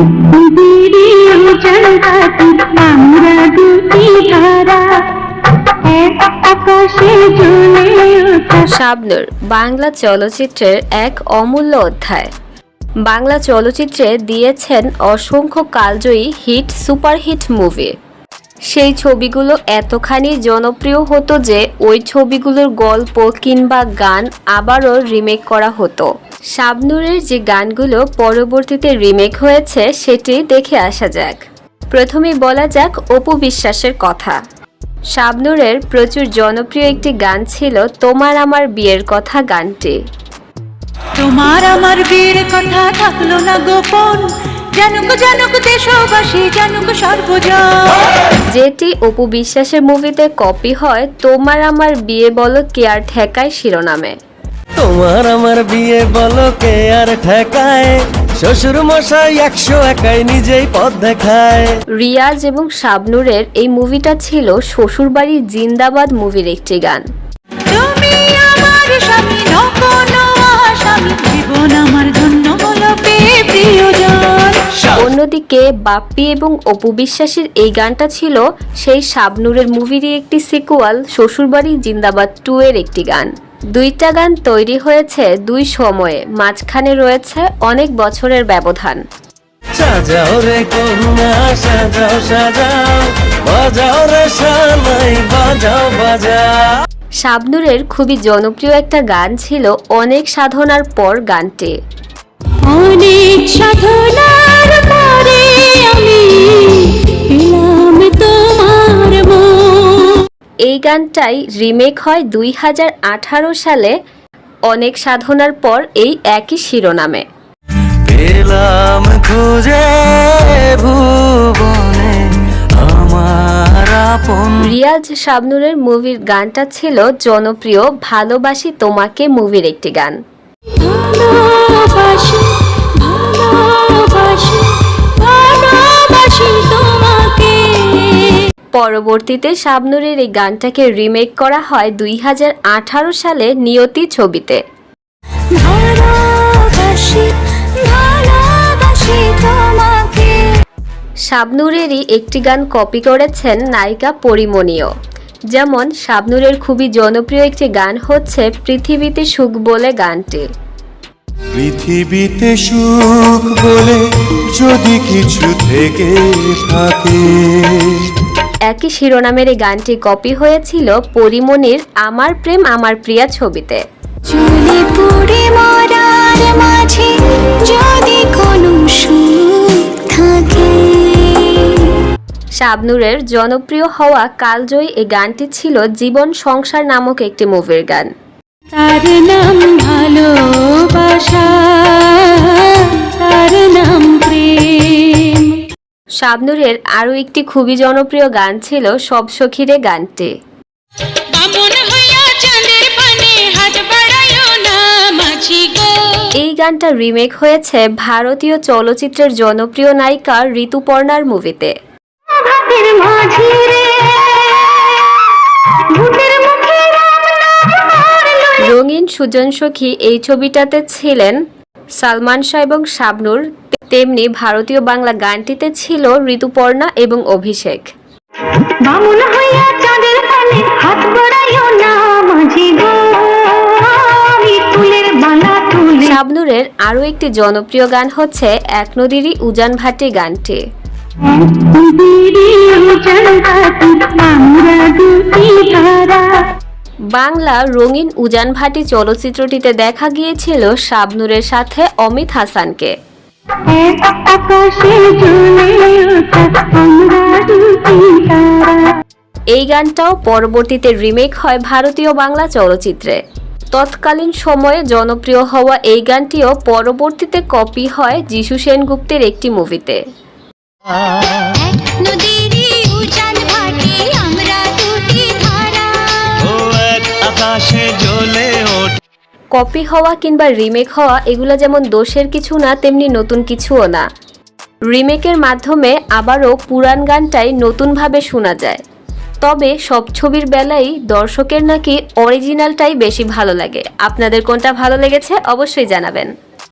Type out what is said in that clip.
ওঠা বাংলা চলচ্চিত্রের এক অমূল্য অধ্যায়। বাংলা চলচ্চিত্রে দিয়েছেন অসংখ্য কালজয়ী হিট, সুপারহিট মুভি। সেই ছবিগুলো এতখানি জনপ্রিয় হতো যে ওই ছবিগুলোর গল্প কিংবা গান আবারও রিমেক করা হতো। শাবনূরের যে গানগুলো পরবর্তীতে রিমেক হয়েছে সেটি দেখে আসা যাক। প্রথমেই বলা যাক অপু বিশ্বাসের কথা। শাবনুরের প্রচুর জনপ্রিয় একটি গান ছিল তোমার আমার বিয়ের কথা গানটি। তোমার আমার বীর কথা থাকল না গোপন। জানুক জানুক দেশবাসী জানুক সর্বজন। যেটি অপু বিশ্বাসের মুভিতে কপি হয় তোমার আমার বিয়ে বলো কেয়ার ঠেকায় শিরোনামে। তোমার আমার বিয়ে বলো কে আর ঠেকায়? শ্বশুর মশাই একশো একাই নিজেই পথ দেখায়। রিয়াজ এবং শাবনূরের এই মুভিটা ছিল শ্বশুরবাড়ি জিন্দাবাদ মুভির একটি গান। তুমি আমার স্বামী আসামি জীবন আমার ধন্য হলো প্রিয়জন? অন্যদিকে বাপ্পি এবং অপু বিশ্বাসের এই গানটা ছিল সেই শাবনূরের মুভিরই একটি সিকুয়াল শ্বশুরবাড়ি জিন্দাবাদ টু এর একটি গান। দুইটা গান তৈরি হয়েছে দুই সময়ে মাঝখানে রয়েছে অনেক বছরের ব্যবধান। সাজাও রে কন্যা সাজাও সাজাও বাজাও রে সানাই বাজাও বাজাও। শাবনূরের খুবই জনপ্রিয় একটা গান ছিল অনেক সাধনার পর গানটি। অনেক সাধনার পরে আমি তোমার এই গানটাই রিমেক হয় দুই হাজার আঠারো সালে অনেক সাধনার পর এই একই শিরোনামে। পেলাম খুঁজে ভুবনে রিয়াজ শাবনূরের মুভির গানটা ছিল জনপ্রিয় ভালোবাসি তোমাকে মুভির একটি গান। ভালোবাসি ভালোবাসি। পরবর্তীতে শাবনুরের এই গানটাকে রিমেক করা হয় দুই হাজার আঠারো সালে নিয়তি ছবিতে। শাবনূরেরই একটি গান কপি করেছেন নায়িকা পরিমণীয় যেমন শাবনুরের খুবই জনপ্রিয় একটি গান হচ্ছে পৃথিবীতে সুখ বলে গানটি পৃথিবীতে সুখ বলে যদি কিছু থেকে থাকে একই শিরোনামের এই গানটি কপি হয়েছিল পরিমণির আমার প্রেম আমার প্রিয়া ছবিতে। শাবনূরের জনপ্রিয় হওয়া কালজয়ী এই গানটি ছিল জীবন সংসার নামক একটি মুভির গান। তার নাম ভালোবাসা তার শাবনূরের আরও একটি খুবই জনপ্রিয় গান ছিল সব সখীরে গানটি। বামন হইয়া চাঁদের পানে হাত বাড়ায়ও না মাঝি গো। এই গানটা রিমেক হয়েছে ভারতীয় চলচ্চিত্রের জনপ্রিয় নায়িকা ঋতুপর্ণার মুভিতে। রঙিন সুজন সখী এই ছবিটাতে ছিলেন সালমান শাহ এবং শাবনূর। তেমনি ভারতীয় বাংলা গানটিতে ছিল ঋতুপর্ণা এবং অভিষেক। শাবনূরের আরও একটি জনপ্রিয় গান হচ্ছে এক নদীরই উজান ভাটি গানটি। বাংলা রঙিন উজান ভাটি চলচ্চিত্রটিতে দেখা গিয়েছিল শাবনূরের সাথে অমিত হাসানকে। এই গানটাও পরবর্তীতে রিমেক হয় ভারতীয় বাংলা চলচ্চিত্রে। তৎকালীন সময়ে জনপ্রিয় হওয়া এই গানটিও পরবর্তীতে কপি হয় যিশু সেনগুপ্তের একটি মুভিতে। কপি হওয়া কিংবা রিমেক হওয়া এগুলো যেমন দোষের কিছু না, তেমনি নতুন কিছুও না। রিমেকের মাধ্যমে আবারও পুরান গানটাই নতুনভাবে শোনা যায়। তবে সব ছবির বেলাই দর্শকের নাকি অরিজিনালটাই বেশি ভালো লাগে। আপনাদের কোনটা ভালো লেগেছে অবশ্যই জানাবেন।